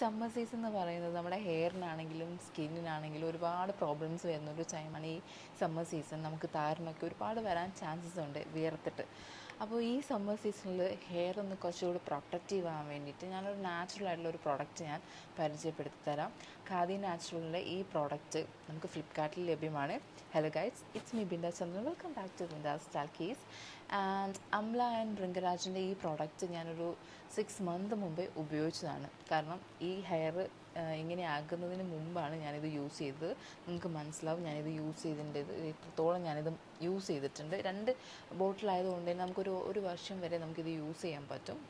Summer season എന്ന് പറയുന്നത് നമ്മുടെ ഹെയറിനാണെങ്കിലും സ്കിന്നിനാണെങ്കിലും ഒരുപാട് പ്രോബ്ലംസ് വരുന്ന ഒരു ടൈമാണ് ഈ സമ്മർ സീസൺ നമുക്ക് താരനൊക്കെ ഒരുപാട് വരാൻ ചാൻസസ് ഉണ്ട് വിയർത്തിട്ട്. അപ്പോൾ ഈ സമ്മർ സീസണിൽ ഹെയർ ഒന്ന് കുറച്ചുകൂടി പ്രൊട്ടക്റ്റീവ് ആവാൻ വേണ്ടിയിട്ട് ഞാനൊരു നാച്ചുറൽ ആയിട്ടുള്ള ഒരു പ്രോഡക്റ്റ് ഞാൻ പരിചയപ്പെടുത്തി തരാം. ഖാദി നാച്ചുറലിന്റെ ഈ പ്രോഡക്റ്റ് നമുക്ക് ഫ്ലിപ്കാർട്ടിൽ ലഭ്യമാണ്. Hello guys it's me Binda Chandran welcome back to Bindas style case and amla and ബൃങ്കരാജിന്റെ ഈ പ്രോഡക്റ്റ് ഞാനൊരു സിക്സ് മന്ത് മുമ്പേ ഉപയോഗിച്ചതാണ്. കാരണം ഈ ഹെയർ ഇങ്ങനെ ആകുന്നതിന് മുമ്പാണ് ഞാനിത് യൂസ് ചെയ്തത്. നിങ്ങൾക്ക് മനസ്സിലാവും ഞാനിത് യൂസ് ചെയ്തിന്റെ എത്രത്തോളം ഞാനിത് യൂസ് ചെയ്തിട്ടുണ്ട്. രണ്ട് ബോട്ടിലായതുകൊണ്ട് തന്നെ നമുക്കൊരു ഒരു വർഷം വരെ നമുക്കിത് യൂസ് ചെയ്യാൻ പറ്റും.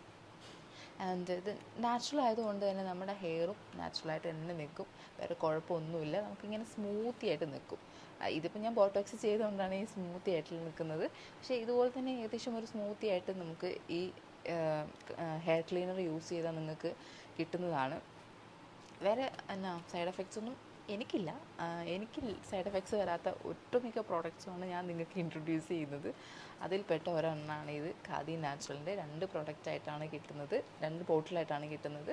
ആൻഡ് ഇത് നാച്ചുറൽ ആയതുകൊണ്ട് തന്നെ നമ്മുടെ ഹെയറും നാച്ചുറലായിട്ട് തന്നെ നിൽക്കും. വേറെ കുഴപ്പമൊന്നുമില്ല. നമുക്കിങ്ങനെ സ്മൂത്തി ആയിട്ട് നിൽക്കും. ഇതിപ്പോൾ ഞാൻ ബോട്ടോക്സ് ചെയ്തുകൊണ്ടാണ് ഈ സ്മൂത്തി ആയിട്ട് നിൽക്കുന്നത്. പക്ഷേ ഇതുപോലെ തന്നെ ഏകദേശം ഒരു സ്മൂത്തി ആയിട്ട് നമുക്ക് ഈ ഹെയർ ക്ലീനർ യൂസ് ചെയ്താൽ നിങ്ങൾക്ക് കിട്ടുന്നതാണ്. വേറെ എന്നാ സൈഡ് എഫക്ട്സ് ഒന്നും എനിക്കില്ല. എനിക്ക് സൈഡ് എഫക്ട്സ് വരാത്ത ഒട്ടുമിക്ക പ്രോഡക്റ്റ്സുമാണ് ഞാൻ നിങ്ങൾക്ക് ഇൻട്രൊഡ്യൂസ് ചെയ്യുന്നത്. അതിൽപ്പെട്ട ഒരെണ്ണമാണ് ഇത്. ഖാദി നാച്ചുറലിന്റെ രണ്ട് പ്രോഡക്റ്റായിട്ടാണ് കിട്ടുന്നത്. രണ്ട് ബോട്ടിലായിട്ടാണ് കിട്ടുന്നത്.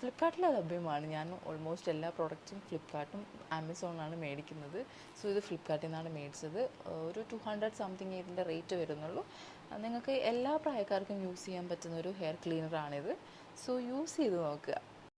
ഫ്ലിപ്പ്കാർട്ടിൽ ലഭ്യമാണ്. ഞാൻ ഓൾമോസ്റ്റ് എല്ലാ പ്രോഡക്റ്റ്സും ഫ്ലിപ്കാർട്ടും ആമസോണിലാണ് മേടിക്കുന്നത്. സോ ഇത് ഫ്ലിപ്പ്കാർട്ടിൽ നിന്നാണ് മേടിച്ചത്. ഒരു ടു ഹൺഡ്രഡ് സംതിങ് ഇതിന്റെ റേറ്റ് വരുന്നുള്ളൂ. നിങ്ങൾക്ക് എല്ലാ പ്രായക്കാർക്കും യൂസ് ചെയ്യാൻ പറ്റുന്ന ഒരു ഹെയർ ക്ലീനറാണിത് സോ യൂസ് ചെയ്ത് നോക്കുക.